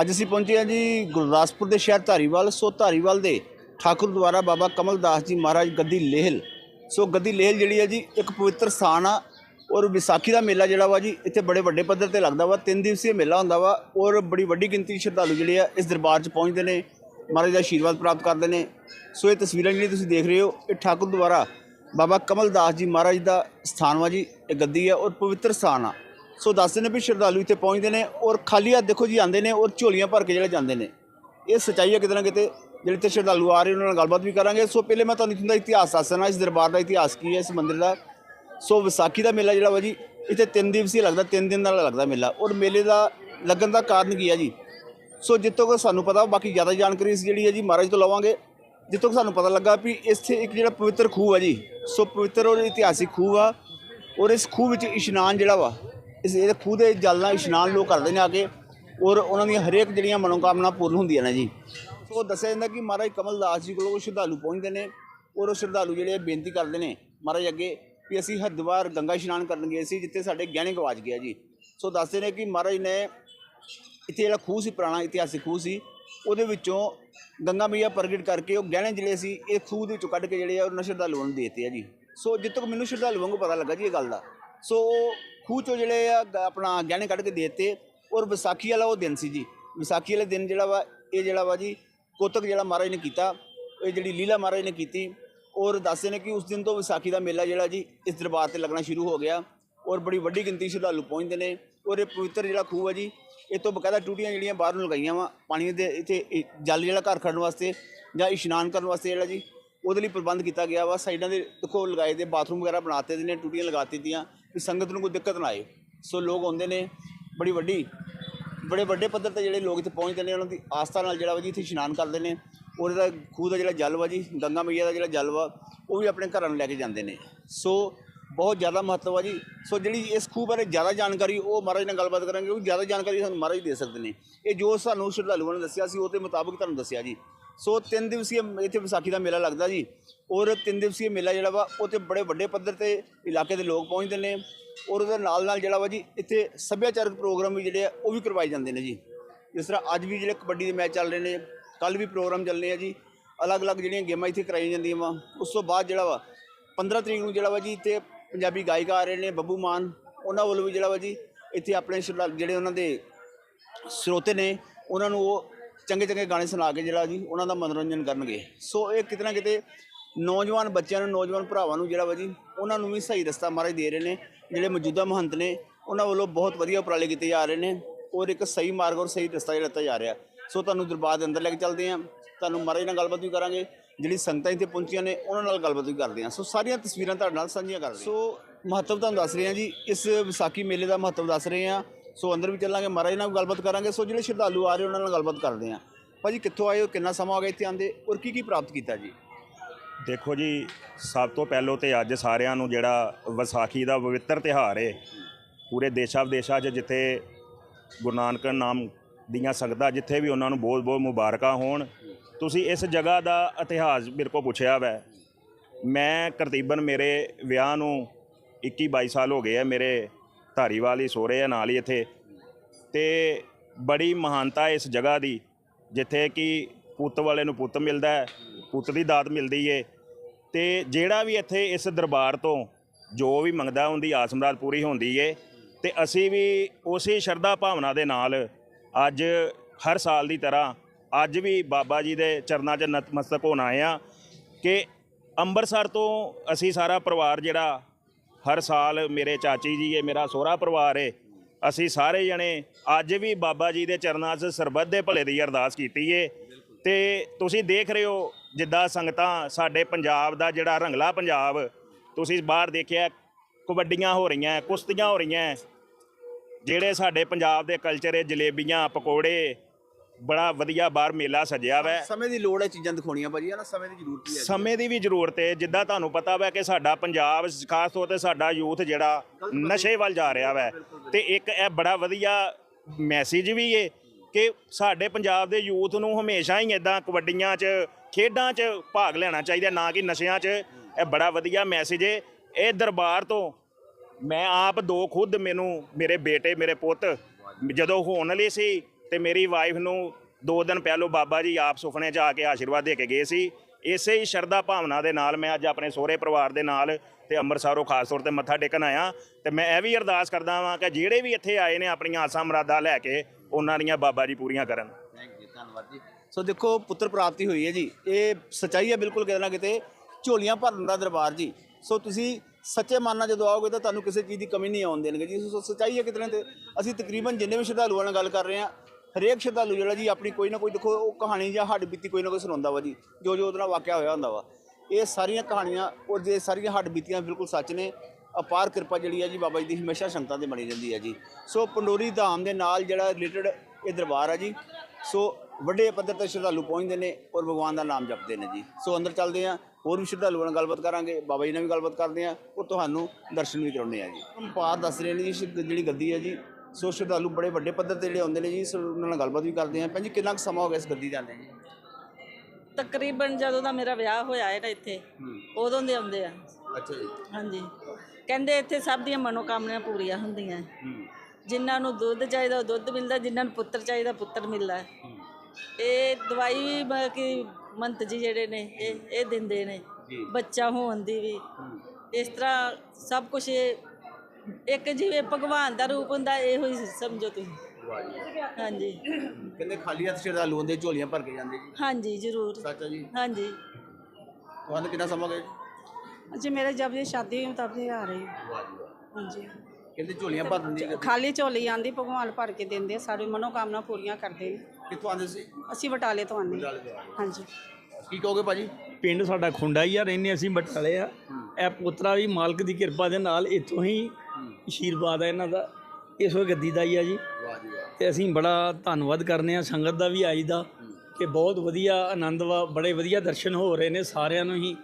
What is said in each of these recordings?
ਅੱਜ ਅਸੀਂ ਪਹੁੰਚੇ ਹਾਂ ਜੀ ਗੁਰਦਾਸਪੁਰ ਦੇ ਸ਼ਹਿਰ ਧਾਰੀਵਾਲ। ਸੋ ਧਾਰੀਵਾਲ ਦੇ ਠਾਕੁਰ ਦੁਆਰਾ ਬਾਬਾ ਕਮਲਦਾਸ ਜੀ ਮਹਾਰਾਜ ਗੱਦੀ ਲੇਹਲ। ਸੋ ਗੱਦੀ ਲੇਹਲ ਜਿਹੜੀ ਹੈ ਜੀ, ਇੱਕ ਪਵਿੱਤਰ ਸਥਾਨ ਆ ਔਰ ਵਿਸਾਖੀ ਦਾ ਮੇਲਾ ਜਿਹੜਾ ਵਾ ਜੀ, ਇੱਥੇ ਬੜੇ ਵੱਡੇ ਪੱਧਰ ਤੇ ਲੱਗਦਾ ਵਾ। ਤਿੰਨ ਦਿਵਸੀय ਮੇਲਾ ਹੁੰਦਾ ਵਾ ਔਰ ਬੜੀ ਵੱਡੀ ਗਿਣਤੀ 'ਚ ਸ਼ਰਧਾਲੂ ਜਿਹੜੇ ਆ ਇਸ ਦਰਬਾਰ 'ਚ ਪਹੁੰਚਦੇ ਨੇ। ਮਹਾਰਾਜ ਦਾ ਆਸ਼ੀਰਵਾਦ ਪ੍ਰਾਪਤ ਕਰਦੇ ਨੇ। ਸੋ ਇਹ ਤਸਵੀਰਾਂ ਜਿਹੜੀਆਂ ਤੁਸੀਂ ਦੇਖ ਰਹੇ ਹੋ, ਇਹ ਠਾਕੁਰ ਦੁਆਰਾ ਬਾਬਾ ਕਮਲਦਾਸ ਜੀ ਮਹਾਰਾਜ ਦਾ ਸਥਾਨ ਵਾ ਜੀ, ਇਹ ਗੱਦੀ ਆ ਔਰ ਪਵਿੱਤਰ ਸਥਾਨ ਆ। ਸੋ ਦੱਸਦੇ ਨੇ ਵੀ ਸ਼ਰਧਾਲੂ ਇੱਥੇ ਪਹੁੰਚਦੇ ਨੇ ਔਰ ਖਾਲੀ ਹੱਥ ਦੇਖੋ ਜੀ ਆਉਂਦੇ ਨੇ ਔਰ ਝੋਲੀਆਂ ਭਰ ਕੇ ਜਿਹੜੇ ਜਾਂਦੇ ਨੇ। ਇਹ ਸੱਚਾਈ ਹੈ ਕਿਤੇ ਨਾ ਕਿਤੇ, ਜਿਹੜੇ ਇੱਥੇ ਸ਼ਰਧਾਲੂ ਆ ਰਹੇ ਉਹਨਾਂ ਨਾਲ ਗੱਲਬਾਤ ਵੀ ਕਰਾਂਗੇ। ਸੋ ਪਹਿਲੇ ਮੈਂ ਤੁਹਾਨੂੰ ਇਥੋਂ ਦਾ ਇਤਿਹਾਸ ਦੱਸਣਾ ਇਸ ਦਰਬਾਰ ਦਾ ਇਤਿਹਾਸ ਕੀ ਹੈ, ਇਸ ਮੰਦਿਰ ਦਾ। ਸੋ ਵਿਸਾਖੀ ਦਾ ਮੇਲਾ ਜਿਹੜਾ ਵਾ ਜੀ, ਇੱਥੇ ਤਿੰਨ ਦਿਵਸੀ ਲੱਗਦਾ, ਤਿੰਨ ਦਿਨ ਦਾ ਲੱਗਦਾ ਮੇਲਾ। ਔਰ ਮੇਲੇ ਦਾ ਲੱਗਣ ਦਾ ਕਾਰਨ ਕੀ ਹੈ ਜੀ? ਸੋ ਜਿੱਥੋਂ ਕਿ ਸਾਨੂੰ ਪਤਾ, ਬਾਕੀ ਜ਼ਿਆਦਾ ਜਾਣਕਾਰੀ ਇਸ ਜਿਹੜੀ ਹੈ ਜੀ, ਮਹਾਰਾਜ ਤੋਂ ਲਵਾਂਗੇ। ਜਿੱਥੋਂ ਕਿ ਸਾਨੂੰ ਪਤਾ ਲੱਗਾ ਵੀ ਇੱਥੇ ਇੱਕ ਜਿਹੜਾ ਪਵਿੱਤਰ ਖੂਹ ਆ ਜੀ, ਸੋ ਪਵਿੱਤਰ ਔਰ ਇਤਿਹਾਸਿਕ ਖੂਹ ਆ। ਔਰ ਇਸ ਖੂਹ ਵਿੱਚ ਇਸ਼ਨਾਨ ਜਿਹੜਾ ਵਾ ਇਸ ਇਹਦੇ ਖੂਹ ਦੇ ਜਲ ਨਾਲ ਇਸ਼ਨਾਨ ਲੋਕ ਕਰਦੇ ਨੇ ਆ ਕੇ, ਔਰ ਉਹਨਾਂ ਦੀਆਂ ਹਰੇਕ ਜਿਹੜੀਆਂ ਮਨੋਕਾਮਨਾ ਪੂਰਨ ਹੁੰਦੀਆਂ ਨੇ ਜੀ। ਸੋ ਦੱਸਿਆ ਜਾਂਦਾ ਕਿ ਮਹਾਰਾਜ ਕਮਲਦਾਸ ਜੀ ਕੋਲੋਂ ਉਹ ਸ਼ਰਧਾਲੂ ਪਹੁੰਚਦੇ ਨੇ, ਔਰ ਉਹ ਸ਼ਰਧਾਲੂ ਜਿਹੜੇ ਬੇਨਤੀ ਕਰਦੇ ਨੇ ਮਹਾਰਾਜ ਅੱਗੇ ਵੀ ਅਸੀਂ ਹਰਿਦੁਆਰ ਗੰਗਾ ਇਸ਼ਨਾਨ ਕਰਨ ਗਏ ਸੀ, ਜਿੱਥੇ ਸਾਡੇ ਗਹਿਣੇ ਗਵਾਚ ਗਿਆ ਜੀ। ਸੋ ਦੱਸਦੇ ਨੇ ਕਿ ਮਹਾਰਾਜ ਨੇ ਇੱਥੇ ਜਿਹੜਾ ਖੂਹ ਸੀ, ਪੁਰਾਣਾ ਇਤਿਹਾਸਿਕ ਖੂਹ ਸੀ, ਉਹਦੇ ਵਿੱਚੋਂ ਗੰਗਾ ਮਈਆ ਪ੍ਰਗਟ ਕਰਕੇ ਉਹ ਗਹਿਣੇ ਜਿਹੜੇ ਸੀ, ਇਹ ਖੂਹ ਦੇ ਵਿੱਚੋਂ ਕੱਢ ਕੇ ਜਿਹੜੇ ਆ, ਉਹਨਾਂ ਸ਼ਰਧਾਲੂਆਂ ਨੂੰ ਦੇਤੇ ਆ ਜੀ। ਸੋ ਜਿੱਥੋਂ ਤੱਕ ਮੈਨੂੰ ਸ਼ਰਧਾਲੂਆਂ ਨੂੰ ਪਤਾ ਲੱਗਾ ਜੀ ਇਹ ਗੱਲ ਦਾ, ਸੋ ਉਹ ਖੂਹ ਚੋਂ ਜਿਹੜੇ ਆ ਆਪਣਾ ਗਹਿਣੇ ਕੱਢ ਕੇ ਦੇਤੇ। ਔਰ ਵਿਸਾਖੀ ਵਾਲਾ ਉਹ ਦਿਨ ਸੀ ਜੀ। ਵਿਸਾਖੀ ਵਾਲੇ ਦਿਨ ਜਿਹੜਾ ਵਾ, ਇਹ ਜਿਹੜਾ ਵਾ ਜੀ, ਕੋਤਕ ਜਿਹੜਾ ਮਹਾਰਾਜ ਨੇ ਕੀਤਾ, ਇਹ ਜਿਹੜੀ ਲੀਲਾ ਮਹਾਰਾਜ ਨੇ ਕੀਤੀ, ਔਰ ਦੱਸਦੇ ਨੇ ਕਿ ਉਸ ਦਿਨ ਤੋਂ ਵਿਸਾਖੀ ਦਾ ਮੇਲਾ ਜਿਹੜਾ ਜੀ, ਇਸ ਦਰਬਾਰ ਤੇ ਲੱਗਣਾ ਸ਼ੁਰੂ ਹੋ ਗਿਆ। ਔਰ ਬੜੀ ਵੱਡੀ ਗਿਣਤੀ ਸ਼ਰਧਾਲੂ ਪਹੁੰਚਦੇ ਨੇ। ਔਰ ਇਹ ਪਵਿੱਤਰ ਜਿਹੜਾ ਖੂਹ ਹੈ ਜੀ, ਇਹ ਤੋਂ ਬਕਾਇਦਾ ਟੂਟੀਆਂ ਜਿਹੜੀਆਂ ਬਾਹਰ ਨੂੰ ਲਗਾਈਆਂ ਵਾ, ਪਾਣੀ ਦੇ ਇੱਥੇ ਜਲ ਜਿਹੜਾ ਘਰ ਖੜਨ ਵਾਸਤੇ ਜਾਂ ਇਸ਼ਨਾਨ ਕਰਨ ਵਾਸਤੇ ਜਿਹੜਾ ਜੀ, ਉਹਦੇ ਲਈ ਪ੍ਰਬੰਧ ਕੀਤਾ ਗਿਆ ਵਾ। ਸਾਈਡਾਂ ਦੇ ਦੇਖੋ, ਲਗਾਏ ਦੇ ਬਾਥਰੂਮ ਵਗੈਰਾ ਬਣਾਤੇ ਦੇ ਨੇ, ਟੂਟੀਆਂ ਲਗਾ ਦਿੱਤੀਆਂ। ਵੀ ਸੰਗਤ ਨੂੰ ਕੋਈ ਦਿੱਕਤ ਨਾ ਆਏ। ਸੋ ਲੋਕ ਆਉਂਦੇ ਨੇ, ਬੜੀ ਵੱਡੀ, ਬੜੇ ਵੱਡੇ ਪੱਧਰ ਤੇ ਜਿਹੜੇ ਲੋਕ ਇੱਥੇ ਪਹੁੰਚਦੇ ਨੇ, ਉਹਨਾਂ ਦੀ ਆਸਥਾ ਨਾਲ ਜਿਹੜਾ ਵਾ ਜੀ ਇੱਥੇ ਇਸ਼ਨਾਨ ਕਰਦੇ ਨੇ। ਔਰ ਦਾ ਖੂਹ ਦਾ ਜਿਹੜਾ ਜਲ ਵਾ ਜੀ, ਗੰਗਾ ਮਈਆ ਦਾ ਜਿਹੜਾ ਜਲ ਵਾ, ਉਹ ਵੀ ਆਪਣੇ ਘਰਾਂ ਨੂੰ ਲੈ ਕੇ ਜਾਂਦੇ ਨੇ। ਸੋ ਬਹੁਤ ਜ਼ਿਆਦਾ ਮਹੱਤਵ ਆ ਜੀ। ਸੋ ਜਿਹੜੀ ਇਸ ਖੂਹ ਬਾਰੇ ਜ਼ਿਆਦਾ ਜਾਣਕਾਰੀ, ਉਹ ਮਹਾਰਾਜ ਨਾਲ ਗੱਲਬਾਤ ਕਰਾਂਗੇ, ਉਹ ਜ਼ਿਆਦਾ ਜਾਣਕਾਰੀ ਸਾਨੂੰ ਮਹਾਰਾਜ ਦੇ ਸਕਦੇ ਨੇ। ਇਹ ਜੋ ਸਾਨੂੰ ਸ਼ਰਧਾਲੂਆਂ ਨੇ ਦੱਸਿਆ ਸੀ ਉਹਦੇ ਮੁਤਾਬਕ ਤੁਹਾਨੂੰ ਦੱਸਿਆ ਜੀ। ਸੋ ਤਿੰਨ ਦਿਵਸੀय ਇੱਥੇ ਵਿਸਾਖੀ ਦਾ ਮੇਲਾ ਲੱਗਦਾ ਜੀ। ਔਰ ਤਿੰਨ ਦਿਵਸੀय ਮੇਲਾ ਜਿਹੜਾ ਵਾ ਉਹ ਤੇ ਬੜੇ ਵੱਡੇ ਪੱਧਰ ਤੇ ਇਲਾਕੇ ਦੇ ਲੋਕ ਪਹੁੰਚਦੇ ਨੇ। ਔਰ ਉਹਦੇ ਨਾਲ ਨਾਲ ਜਿਹੜਾ ਵਾ ਜੀ, ਇੱਥੇ ਸੱਭਿਆਚਾਰਕ ਪ੍ਰੋਗਰਾਮ ਵੀ ਜਿਹੜੇ ਆ, ਉਹ ਵੀ ਕਰਵਾਏ ਜਾਂਦੇ ਨੇ ਜੀ। ਜਿਸ ਤਰ੍ਹਾਂ ਅੱਜ ਵੀ ਜਿਹੜੇ ਕਬੱਡੀ ਦੇ ਮੈਚ ਚੱਲ ਰਹੇ ਨੇ ਕੱਲ ਵੀ ਪ੍ਰੋਗਰਾਮ ਚੱਲਨੇ ਆ ਜੀ। ਅਲੱਗ-ਅਲੱਗ ਜਿਹੜੀਆਂ ਗੇਮਾਂ ਇੱਥੇ ਕਰਾਈਆਂ ਜਾਂਦੀਆਂ ਵਾ। ਉਸ ਤੋਂ ਬਾਅਦ ਜਿਹੜਾ ਵਾ 15 ਤਰੀਕ ਨੂੰ ਜਿਹੜਾ ਵਾ ਜੀ, ਇੱਥੇ ਪੰਜਾਬੀ ਗਾਇਕਾ ਆ ਰਹੇ ਨੇ, ਬੱਬੂ ਮਾਨ। ਉਹਨਾਂ ਵੱਲੋਂ ਵੀ ਜਿਹੜਾ ਵਾ ਜੀ, ਇੱਥੇ ਆਪਣੇ ਸ਼ਰਧਾਲੂ ਜਿਹੜੇ ਉਹਨਾਂ ਦੇ ਸਰੋਤੇ ਨੇ, ਉਹਨਾਂ ਨੂੰ ਉਹ ਚੰਗੇ ਚੰਗੇ ਗਾਣੇ ਸੁਣਾ ਕੇ ਜਿਹੜਾ ਜੀ ਉਹਨਾਂ ਦਾ ਮਨੋਰੰਜਨ ਕਰਨਗੇ। ਸੋ ਇਹ ਕਿਤੇ ਨਾ ਕਿਤੇ ਨੌਜਵਾਨ ਬੱਚਿਆਂ ਨੂੰ, ਨੌਜਵਾਨ ਭਰਾਵਾਂ ਨੂੰ ਜਿਹੜਾ ਵਾ ਜੀ, ਉਹਨਾਂ ਨੂੰ ਵੀ ਸਹੀ ਰਸਤਾ ਮਹਾਰਾਜ ਦੇ ਰਹੇ ਨੇ, ਜਿਹੜੇ ਮੌਜੂਦਾ ਮਹੰਤ ਨੇ, ਉਹਨਾਂ ਵੱਲੋਂ ਬਹੁਤ ਵਧੀਆ ਉਪਰਾਲੇ ਕੀਤੇ ਜਾ ਰਹੇ ਨੇ ਔਰ ਇੱਕ ਸਹੀ ਮਾਰਗ ਔਰ ਸਹੀ ਰਸਤਾ ਜਿਹੜਾ ਦਿੱਤਾ ਜਾ ਰਿਹਾ। ਸੋ ਤੁਹਾਨੂੰ ਦਰਬਾਰ ਦੇ ਅੰਦਰ ਲੈ ਕੇ ਚੱਲਦੇ ਹਾਂ। ਤੁਹਾਨੂੰ ਮਹਾਰਾਜ ਨਾਲ ਗੱਲਬਾਤ ਵੀ ਕਰਾਂਗੇ, ਜਿਹੜੀ ਸੰਗਤਾਂ ਇੱਥੇ ਪਹੁੰਚੀਆਂ ਨੇ, ਉਹਨਾਂ ਨਾਲ ਗੱਲਬਾਤ ਵੀ ਕਰਦੇ ਹਾਂ। ਸੋ ਸਾਰੀਆਂ ਤਸਵੀਰਾਂ ਤੁਹਾਡੇ ਨਾਲ ਸਾਂਝੀਆਂ ਕਰ ਹਾਂ। ਸੋ ਮਹੱਤਵ ਤੁਹਾਨੂੰ ਦੱਸ ਰਹੇ ਹਾਂ ਜੀ, ਇਸ ਵਿਸਾਖੀ ਮੇਲੇ ਦਾ ਮਹੱਤਵ ਦੱਸ ਰਹੇ ਹਾਂ। ਸੋ ਅੰਦਰ ਵੀ ਚੱਲਾਂਗੇ, ਮਹਾਰਾਜ ਨਾਲ ਵੀ ਗੱਲਬਾਤ ਕਰਾਂਗੇ। ਸੋ ਜਿਹੜੇ ਸ਼ਰਧਾਲੂ ਆ ਰਹੇ, ਉਹਨਾਂ ਨਾਲ ਗੱਲਬਾਤ ਕਰਦੇ ਹਾਂ। ਭਾਜੀ, ਕਿੱਥੋਂ ਆਏ ਹੋ? ਕਿੰਨਾ ਸਮਾਂ ਹੋ ਗਿਆ ਇੱਥੇ ਆਂਦੇ ਔਰ ਕੀ ਕੀ ਪ੍ਰਾਪਤ ਕੀਤਾ ਜੀ? ਦੇਖੋ ਜੀ, ਸਭ ਤੋਂ ਪਹਿਲੋਂ ਤੇ ਅੱਜ ਸਾਰਿਆਂ ਨੂੰ ਜਿਹੜਾ ਵਿਸਾਖੀ ਦਾ ਪਵਿੱਤਰ ਤਿਉਹਾਰ ਹੈ ਪੂਰੇ ਦੇਸ਼ਾਂ ਵਿਦੇਸ਼ਾਂ 'ਚ ਜਿੱਥੇ ਗੁਰੂ ਨਾਨਕ ਨਾਮ ਦੀਆਂ ਸੰਗਤਾਂ, ਜਿੱਥੇ ਵੀ ਉਹਨਾਂ ਨੂੰ ਬਹੁਤ ਬਹੁਤ ਮੁਬਾਰਕਾਂ ਹੋਣ। ਤੁਸੀਂ ਇਸ ਜਗ੍ਹਾ ਦਾ ਇਤਿਹਾਸ ਮੇਰੇ ਕੋਲ ਪੁੱਛਿਆ ਵੈ। ਮੈਂ ਕਰਤੀਬਨ ਮੇਰੇ ਵਿਆਹ ਨੂੰ 21 22 ਸਾਲ ਹੋ ਗਏ ਆ ਮੇਰੇ ਧਾਰੀਵਾਲ ਹੀ ਸੋਰੇ ਆ ਨਾਲ ਹੀ ਇੱਥੇ। ਤੇ ਬੜੀ ਮਹਾਨਤਾ ਇਸ ਜਗ੍ਹਾ ਦੀ, ਜਿੱਥੇ ਕਿ ਪੁੱਤ ਵਾਲੇ ਨੂੰ ਪੁੱਤ ਮਿਲਦਾ ਹੈ, ਪੁੱਤ ਦੀ ਦਾਤ ਮਿਲਦੀ ਏ। ਤੇ ਜਿਹੜਾ ਵੀ ਇੱਥੇ ਇਸ ਦਰਬਾਰ ਤੋਂ ਜੋ ਵੀ ਮੰਗਦਾ ਉਹਦੀ ਆਸ ਮੁਰਾਦ ਪੂਰੀ ਹੁੰਦੀ ਏ। ਤੇ ਅਸੀਂ ਵੀ ਉਸੇ ਸ਼ਰਧਾ ਭਾਵਨਾ ਦੇ ਨਾਲ ਅੱਜ ਹਰ ਸਾਲ ਦੀ ਤਰ੍ਹਾਂ ਅੱਜ ਵੀ ਬਾਬਾ ਜੀ ਦੇ ਚਰਨਾਂ 'ਚ ਨਤਮਸਤਕ ਹੋਣ ਆਏ ਆ ਕਿ ਅੰਮ੍ਰਿਤਸਰ ਤੋਂ ਅਸੀਂ ਸਾਰਾ ਪਰਿਵਾਰ ਜਿਹੜਾ ਹਰ ਸਾਲ ਮੇਰੇ ਚਾਚੀ ਜੀ ਏ ਮੇਰਾ ਸਹੁਰਾ ਪਰਿਵਾਰ ਏ। ਅਸੀਂ ਸਾਰੇ ਜਣੇ ਅੱਜ ਵੀ ਬਾਬਾ ਜੀ ਦੇ ਚਰਨਾਂ 'ਚ ਸਰਬੱਤ ਦੇ ਭਲੇ ਦੀ ਅਰਦਾਸ ਕੀਤੀ ਏ। ਤੇ ਤੁਸੀਂ ਦੇਖ ਰਹੇ ਹੋ ਜਿੱਦਾਂ ਸੰਗਤਾਂ ਸਾਡੇ ਪੰਜਾਬ ਦਾ ਜਿਹੜਾ ਰੰਗਲਾ ਪੰਜਾਬ, ਤੁਸੀਂ ਬਾਹਰ ਦੇਖਿਆ ਕਬੱਡੀਆਂ ਹੋ ਰਹੀਆਂ, ਕੁਸ਼ਤੀਆਂ ਹੋ ਰਹੀਆਂ। ਜਿਹੜੇ ਸਾਡੇ ਪੰਜਾਬ ਦੇ ਕਲਚਰ ਏ, ਜਲੇਬੀਆਂ, ਪਕੌੜੇ ਬੜਾ ਵਧੀਆ ਬਾਹਰ ਮੇਲਾ ਸਜਿਆ ਵੈ। ਸਮੇਂ ਦੀ ਲੋੜ ਹੈ ਚੀਜ਼ਾਂ ਦਿਖਾਉਣੀਆਂ ਭਾਜੀ ਹੈ ਨਾ? ਸਮੇਂ ਦੀ ਜ਼ਰੂਰਤ ਵੀ ਹੈ। ਸਮੇਂ ਦੀ ਵੀ ਜ਼ਰੂਰਤ ਹੈ। ਜਿੱਦਾਂ ਤੁਹਾਨੂੰ ਪਤਾ ਵੈ ਕਿ ਸਾਡਾ ਪੰਜਾਬ ਖਾਸ ਤੌਰ ਤੇ ਸਾਡਾ ਯੂਥ ਜਿਹੜਾ ਨਸ਼ੇ ਵੱਲ ਜਾ ਰਿਹਾ ਵੈ। ਤੇ ਇੱਕ ਇਹ ਬੜਾ ਵਧੀਆ ਮੈਸੇਜ ਵੀ ਏ ਕਿ ਸਾਡੇ ਪੰਜਾਬ ਦੇ ਯੂਥ ਨੂੰ ਹਮੇਸ਼ਾ ਹੀ ਇਦਾਂ ਕਬੱਡੀਆਂ 'ਚ ਖੇਡਾਂ 'ਚ ਭਾਗ ਲੈਣਾ ਚਾਹੀਦਾ ਨਾ ਕਿ ਨਸ਼ਿਆਂ 'ਚ। ਇਹ ਬੜਾ ਵਧੀਆ ਮੈਸੇਜ ਏ। ਇਹ ਦਰਬਾਰ ਤੋਂ ਮੈਂ ਆਪ ਦੋ ਖੁਦ ਮੈਨੂੰ ਮੇਰੇ ਬੇਟੇ ਮੇਰੇ ਪੁੱਤ ਜਦੋਂ ਹੋਣ ਵਾਲੇ ਸੀ ਤੇ ਮੇਰੀ ਵਾਈਫ ਨੂੰ ਦੋ ਦਿਨ ਪਹਿਲੋਂ ਬਾਬਾ ਜੀ ਆਪ ਸੁਪਨੇ 'ਚ ਆ ਕੇ ਆਸ਼ੀਰਵਾਦ ਦੇ ਕੇ ਗਏ ਸੀ। ਇਸੇ ਹੀ ਸ਼ਰਧਾ ਭਾਵਨਾ ਦੇ ਨਾਲ ਮੈਂ ਅੱਜ ਆਪਣੇ ਸਹੁਰੇ ਪਰਿਵਾਰ ਦੇ ਨਾਲ ਤੇ ਅੰਮ੍ਰਿਤਸਰੋਂ ਖਾਸ ਤੌਰ ਤੇ ਮੱਥਾ ਟੇਕਣ ਆਇਆ ਤੇ ਮੈਂ ਇਹ ਵੀ ਅਰਦਾਸ ਕਰਦਾ ਵਾਂ ਕਿ ਜਿਹੜੇ ਵੀ ਇੱਥੇ ਆਏ ਨੇ ਆਪਣੀਆਂ ਆਸਾਂ ਮੁਰਾਦਾਂ ਲੈ ਕੇ ਉਹਨਾਂ ਦੀਆਂ ਬਾਬਾ ਜੀ ਪੂਰੀਆਂ ਕਰਨ। ਥੈਂਕ ਯੂ ਧੰਨਵਾਦ ਜੀ। ਸੋ ਦੇਖੋ, ਪੁੱਤਰ ਪ੍ਰਾਪਤੀ ਹੋਈ ਹੈ ਜੀ। ਇਹ ਸਚਾਈ ਹੈ ਬਿਲਕੁਲ ਕਿਤੇ ਨਾ ਕਿਤੇ ਝੋਲੀਆਂ ਭਰਨ ਦਾ ਦਰਬਾਰ ਜੀ। ਸੋ ਤੁਸੀਂ ਸੱਚੇ ਮਨ ਨਾਲ ਜਦੋਂ ਆਓਗੇ ਤਾਂ ਤੁਹਾਨੂੰ ਕਿਸੇ ਚੀਜ਼ ਦੀ ਕਮੀ ਨਹੀਂ ਆਉਣ ਦੇਣਗੇ ਜੀ। ਸੋ ਸਚਾਈ ਹੈ ਕਿਤੇ ਨਾ ਕਿਤੇ। ਅਸੀਂ ਤਕਰੀਬਨ ਜਿੰਨੇ ਵੀ ਸ਼ਰਧਾਲੂਆਂ ਨਾਲ ਗੱਲ ਕਰ ਰਹੇ ਹਾਂ ਹਰੇਕ ਸ਼ਰਧਾਲੂ ਜਿਹੜਾ ਜੀ ਆਪਣੀ ਕੋਈ ਨਾ ਕੋਈ ਦੇਖੋ, ਉਹ ਕਹਾਣੀ ਜਾਂ ਹੱਡ ਬੀਤੀ ਕੋਈ ਨਾ ਕੋਈ ਸੁਣਾਉਂਦਾ ਵਾ ਜੀ ਜੋ ਜੋ ਉਹਦੇ ਨਾਲ ਵਾਕਿਆ ਹੋਇਆ ਹੁੰਦਾ ਵਾ। ਇਹ ਸਾਰੀਆਂ ਕਹਾਣੀਆਂ ਔਰ ਜੇ ਸਾਰੀਆਂ ਹੱਡ ਬੀਤੀਆਂ ਬਿਲਕੁਲ ਸੱਚ ਨੇ, ਅਪਾਰ ਕਿਰਪਾ ਜਿਹੜੀ ਹੈ ਜੀ ਬਾਬਾ ਜੀ ਦੀ ਹਮੇਸ਼ਾ ਸੰਗਤਾਂ ਤੇ ਬਣੀ ਰਹਿੰਦੀ ਹੈ ਜੀ। ਸੋ ਪੰਡੋਰੀ ਧਾਮ ਦੇ ਨਾਲ ਜਿਹੜਾ ਰਿਲੇਟਡ ਇਹ ਦਰਬਾਰ ਹੈ ਜੀ, ਸੋ ਵੱਡੇ ਪੱਧਰ ਤੇ ਸ਼ਰਧਾਲੂ ਪਹੁੰਚਦੇ ਨੇ ਔਰ ਭਗਵਾਨ ਦਾ ਨਾਮ ਜਪਦੇ ਨੇ ਜੀ। ਸੋ ਅੰਦਰ ਚੱਲਦੇ ਆ, ਹੋਰ ਵੀ ਸ਼ਰਧਾਲੂਆਂ ਨਾਲ ਗੱਲਬਾਤ ਕਰਾਂਗੇ, ਬਾਬਾ ਜੀ ਨਾਲ ਵੀ ਗੱਲਬਾਤ ਕਰਦੇ ਆ ਔਰ ਤੁਹਾਨੂੰ ਦਰਸ਼ਨ ਵੀ ਕਰਾਉਂਦੇ ਆ ਜੀ। ਪਾਰ ਦੱਸ ਰਹੇ ਨੇ ਜੀ, ਜਿਹੜੀ ਗੱਦੀ ਹੈ ਜੀ ਸੋ ਸ਼ਰਧਾਲੂ ਬੜੇ ਵੱਡੇ ਪੱਧਰ ਤੇ ਜਿਹੜੇ ਆਉਂਦੇ ਨੇ ਜੀ ਸੋ ਉਹਨਾਂ ਨਾਲ ਗੱਲਬਾਤ ਵੀ ਕਰਦੇ ਆ ਭੈਣ ਜੀ ਕਿੰਨਾ ਕੁ ਸਮਾਂ ਹੋ ਗਿਆ ਇਸ ਗੱਦੀ ਜਾਂਦੇ ਜੀ? ਤਕਰੀਬਨ ਜਦੋਂ ਦਾ ਮੇਰਾ ਵਿਆਹ ਹੋਇਆ ਹੈ ਨਾ ਇੱਥੇ ਉਦੋਂ ਦੇ ਆਉਂਦੇ ਆ। ਅੱਛਾ ਜੀ। ਹਾਂਜੀ। ਕਹਿੰਦੇ ਇੱਥੇ ਸਭ ਦੀਆਂ ਮਨੋਕਾਮਨਾਵਾਂ ਪੂਰੀਆਂ ਹੁੰਦੀਆਂ ਜਿਨ੍ਹਾਂ ਨੂੰ ਦੁੱਧ ਚਾਹੀਦਾ ਉਹ ਦੁੱਧ ਮਿਲਦਾ ਜਿਨ੍ਹਾਂ ਨੂੰ ਪੁੱਤਰ ਚਾਹੀਦਾ ਪੁੱਤਰ ਮਿਲਦਾ। ਇਹ ਦਵਾਈ ਕਿ ਮੰਤ ਜੀ ਜਿਹੜੇ ਨੇ ਇਹ ਇਹ ਦਿੰਦੇ ਨੇ। ਬੱਚਾ ਹੋਣ ਦੀ ਵੀ। ਇਸ ਤਰ੍ਹਾਂ ਸਭ ਕੁਝ ਇੱਕ ਜਿਵੇਂ ਭਗਵਾਨ ਦਾ ਰੂਪ ਹੁੰਦਾ ਇਹੋ ਹੀ ਸਮਝੋ ਤੁਸੀਂ। ਹਾਂਜੀ। ਕਹਿੰਦੇ ਖਾਲੀ ਹੱਥ ਸ਼ਰਧਾਲੂ ਹੁੰਦੇ ਝੋਲੀਆਂ ਭਰ ਕੇ ਜਾਂਦੇ ਜੀ? ਹਾਂਜੀ ਜ਼ਰੂਰ। ਸੱਚ ਜੀ। ਹਾਂਜੀ। ਤੁਹਾਨੂੰ ਕਿੰਨਾ ਸਮਾਂ ਹੋ ਗਿਆ ਅੱਜ ਮੇਰੇ ਜਬ ਦੀ ਸ਼ਾਦੀ ਹੋਈ ਤਬ ਦੀ ਆ ਰਹੀ। ਕਹਿੰਦੇ ਝੋਲੀਆਂ ਭਰ ਦਿੰਦੀ ਖਾਲੀ ਝੋਲੀ ਆਂਦੀ ਭਗਵਾਨ ਭਰ ਕੇ ਦਿੰਦੇ ਆ, ਸਾਡੀ ਮਨੋਕਾਮਨਾ ਪੂਰੀਆਂ ਕਰਦੇ ਨੇ। ਕਿੱਥੋਂ ਸੀ? ਅਸੀਂ ਬਟਾਲੇ ਤੋਂ ਆਨੇ ਹਾਂਜੀ। ਕੀ ਕਹੋਗੇ ਭਾਜੀ? ਪਿੰਡ ਸਾਡਾ ਖੁੰਡਾ ਹੀ ਆ ਰਹਿੰਦੇ ਅਸੀਂ ਬਟਾਲੇ ਆ। ਇਹ ਪੋਤਰਾ ਵੀ ਮਾਲਕ ਦੀ ਕਿਰਪਾ ਦੇ ਨਾਲ ਇੱਥੋਂ ਹੀ ਆਸ਼ੀਰਵਾਦ ਹੈ ਇਹਨਾਂ ਦਾ। ਇਸ ਵੇ ਗੱਦੀ ਦਾ ਹੀ ਆ ਜੀ। ਤੇ ਅਸੀਂ ਬੜਾ ਧੰਨਵਾਦ ਕਰਨੇ ਆ। ਸੰਗਤ ਦਾ ਵੀ ਆਈ ਦਾ ਕਿ ਬਹੁਤ ਵਧੀਆ ਆਨੰਦ ਵਾ ਬੜੇ ਵਧੀਆ ਦਰਸ਼ਨ ਹੋ ਰਹੇ ਨੇ ਸਾਰਿਆਂ ਨੂੰ ਹੀ।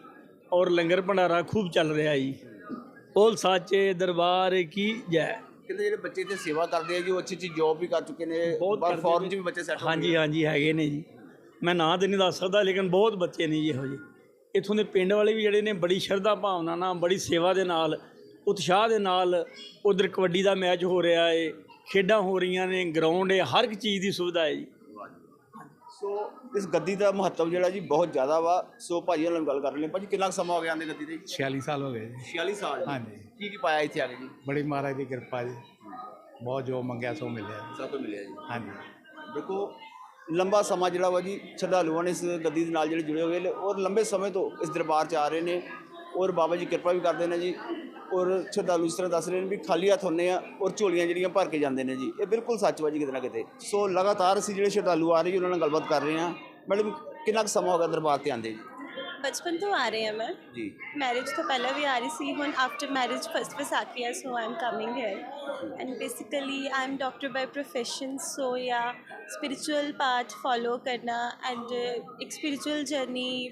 ਔਰ ਲੰਗਰ ਭੰਡਾਰਾ ਖੂਬ ਚੱਲ ਰਿਹਾ ਜੀ। ਬੋਲ ਸਾਚੇ ਦਰਬਾਰ ਕੀ ਜੈ। ਕਹਿੰਦੇ ਜਿਹੜੇ ਬੱਚੇ ਤੇ ਸੇਵਾ ਕਰਦੇ ਆ ਜੀ ਉਹ ਅੱਛੀ ਅੱਛੀ ਜੌਬ ਵੀ ਕਰ ਚੁੱਕੇ ਨੇ। ਬਾਹਰ ਫੋਰਨ। ਚ ਵੀ ਬੱਚੇ ਸੈੱਟ ਹਾਂਜੀ ਹਾਂਜੀ ਹੈਗੇ ਨੇ ਜੀ। ਮੈਂ ਨਾਂ ਤੇ ਨਹੀਂ ਦੱਸ ਸਕਦਾ ਲੇਕਿਨ ਬਹੁਤ ਬੱਚੇ ਨੇ ਜੀ ਇਹੋ ਜਿਹੇ। ਇੱਥੋਂ ਦੇ ਪਿੰਡ ਵਾਲੇ ਵੀ ਜਿਹੜੇ ਨੇ ਬੜੀ ਸ਼ਰਧਾ ਭਾਵਨਾ ਨਾਲ ਬੜੀ ਸੇਵਾ ਦੇ ਨਾਲ ਉਤਸ਼ਾਹ ਦੇ ਨਾਲ ਉਧਰ ਕਬੱਡੀ ਦਾ ਮੈਚ ਹੋ ਰਿਹਾ ਏ ਖੇਡਾਂ ਹੋ ਰਹੀਆਂ ਨੇ ਗਰਾਊਂਡ ਹੈ ਹਰ ਇੱਕ ਚੀਜ਼ ਦੀ ਸੁਵਿਧਾ ਹੈ ਜੀ। ਸੋ ਇਸ ਗੱਦੀ ਦਾ ਮਹੱਤਵ ਜਿਹੜਾ ਜੀ ਬਹੁਤ ਜ਼ਿਆਦਾ ਵਾ। ਸੋ ਭਾਜੀ ਨਾਲ ਗੱਲ ਕਰ ਨੇ ਭਾਜੀ ਕਿੰਨਾ ਕੁ ਸਮਾਂ ਹੋ ਗਿਆ ਆਂਦੇ ਗੱਦੀ ਤੇ? 46 ਸਾਲ ਹੋ ਗਏ ਜੀ। 46 ਸਾਲ। ਹਾਂਜੀ। ਕੀ ਕੀ ਪਾਇਆ ਇੱਥੇ ਆ ਕੇ ਜੀ? ਬੜੀ ਮਹਾਰਾਜ ਦੀ ਕਿਰਪਾ ਜੀ। ਬਹੁਤ ਜੋ ਮੰਗਿਆ ਸੋ ਮਿਲਿਆ ਜੀ। ਸਭ ਤੋਂ ਮਿਲਿਆ ਜੀ। ਹਾਂਜੀ। ਦੇਖੋ ਲੰਬਾ ਸਮਾਂ ਜਿਹੜਾ ਵਾ ਜੀ ਸ਼ਰਧਾਲੂਆਂ ਨੇ ਇਸ ਗੱਦੀ ਦੇ ਨਾਲ ਜਿਹੜੇ ਜੁੜੇ ਹੋਏ ਨੇ ਔਰ ਲੰਬੇ ਸਮੇਂ ਤੋਂ ਇਸ ਦਰਬਾਰ 'ਚ ਆ ਰਹੇ ਨੇ ਔਰ ਬਾਬਾ ਜੀ ਕਿਰਪਾ ਵੀ ਕਰਦੇ ਨੇ ਜੀ। ਔਰ ਸ਼ਰਧਾਲੂ ਇਸ ਤਰ੍ਹਾਂ ਦੱਸ ਰਹੇ ਨੇ ਵੀ ਖਾਲੀ ਹੱਥ ਹੁੰਦੇ ਆ ਔਰ ਝੋਲੀਆਂ ਜਿਹੜੀਆਂ ਭਰ ਕੇ ਜਾਂਦੇ ਨੇ ਜੀ ਇਹ ਬਿਲਕੁਲ ਸੱਚ ਵਾ ਜੀ ਕਿਤੇ ਨਾ ਕਿਤੇ। ਸੋ ਲਗਾਤਾਰ ਅਸੀਂ ਜਿਹੜੇ ਸ਼ਰਧਾਲੂ ਆ ਰਹੇ ਜੀ ਉਹਨਾਂ ਨਾਲ ਗੱਲਬਾਤ ਕਰ ਰਹੇ ਹਾਂ। ਮੈਡਮ ਕਿੰਨਾ ਕੁ ਸਮਾਂ ਹੋ ਗਿਆ ਦਰਬਾਰ ਤੇ ਆਂਦੇ ਜੀ? ਬਚਪਨ ਤੋਂ ਆ ਰਹੇ ਹਾਂ ਮੈਂ। ਜੀ। ਮੈਰਿਜ ਤੋਂ ਪਹਿਲਾਂ ਵੀ ਆ ਰਹੀ ਸੀ ਹੁਣ ਆਫਟਰ ਮੈਰਿਜ ਫਸਟ ਵਿਸਾਖੀ ਹੈ so I am coming here and basically I am doctor by profession so yeah spiritual path follow ਕਰਨਾ ਐਂਡ ਇੱਕ ਸਪਿਰਿਚੁਅਲ ਜਰਨੀ